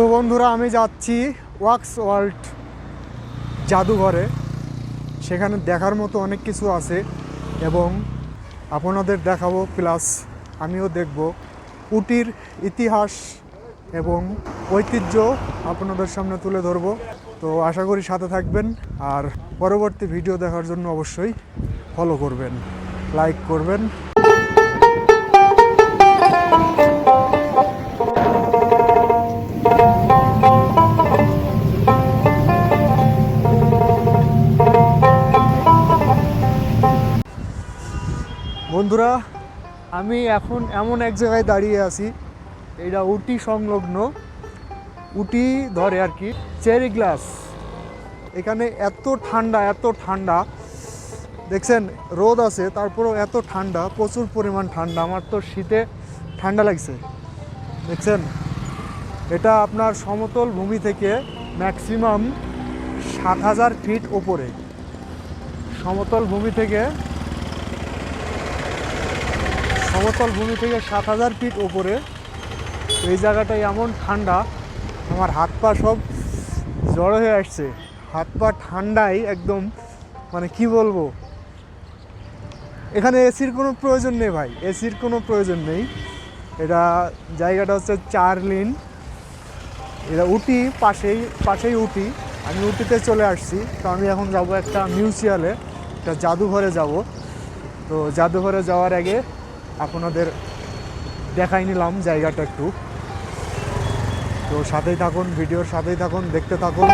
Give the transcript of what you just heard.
তো বন্ধুরা, আমি যাচ্ছি ওয়াক্স ওয়ার্ল্ড জাদুঘরে। সেখানে দেখার মতো অনেক কিছু আছে এবং আপনাদের দেখাবো, প্লাস আমিও দেখব উটির ইতিহাস এবং ঐতিহ্য আপনাদের সামনে তুলে ধরবো। তো আশা করি সাথে থাকবেন আর পরবর্তী ভিডিও দেখার জন্য অবশ্যই ফলো করবেন লাইক করবেন। বন্ধুরা, আমি এখন এমন এক জায়গায় দাঁড়িয়ে আছি, এটা উটি সংলগ্ন। উটি ধরে আর কি, চেরি গ্লাস। এখানে এত ঠান্ডা এত ঠান্ডা। দেখছেন, রোদ আছে, তারপরেও এত ঠান্ডা, প্রচুর পরিমাণ ঠান্ডা। আমার তো শীতে ঠান্ডা লাগছে। দেখছেন, এটা আপনার সমতল ভূমি থেকে ম্যাক্সিমাম সাত হাজার ফিট ওপরে সমতল ভূমি থেকে সমতল ভূমি থেকে সাত হাজার ফিট ওপরে এই জায়গাটা এমন ঠান্ডা, আমার হাত পা সব জড়ো হয়ে আসছে। হাত পা ঠান্ডায় একদম মানে কি বলব? এখানে এসির কোনো প্রয়োজন নেই ভাই, এসির কোনো প্রয়োজন নেই। এটা জায়গাটা হচ্ছে চারলিন। এটা উটি পাশেই পাশেই উটি। আমি উটিতে চলে আসছি, তো আমি এখন যাব একটা মিউজিয়ালে, একটা জাদুঘরে যাব। তো জাদুঘরে যাওয়ার আগে আপনাদের দেখাই নিলাম জায়গাটা একটু। তো সাথেই থাকুন ভিডিওর সাথেই থাকুন দেখতে থাকুন।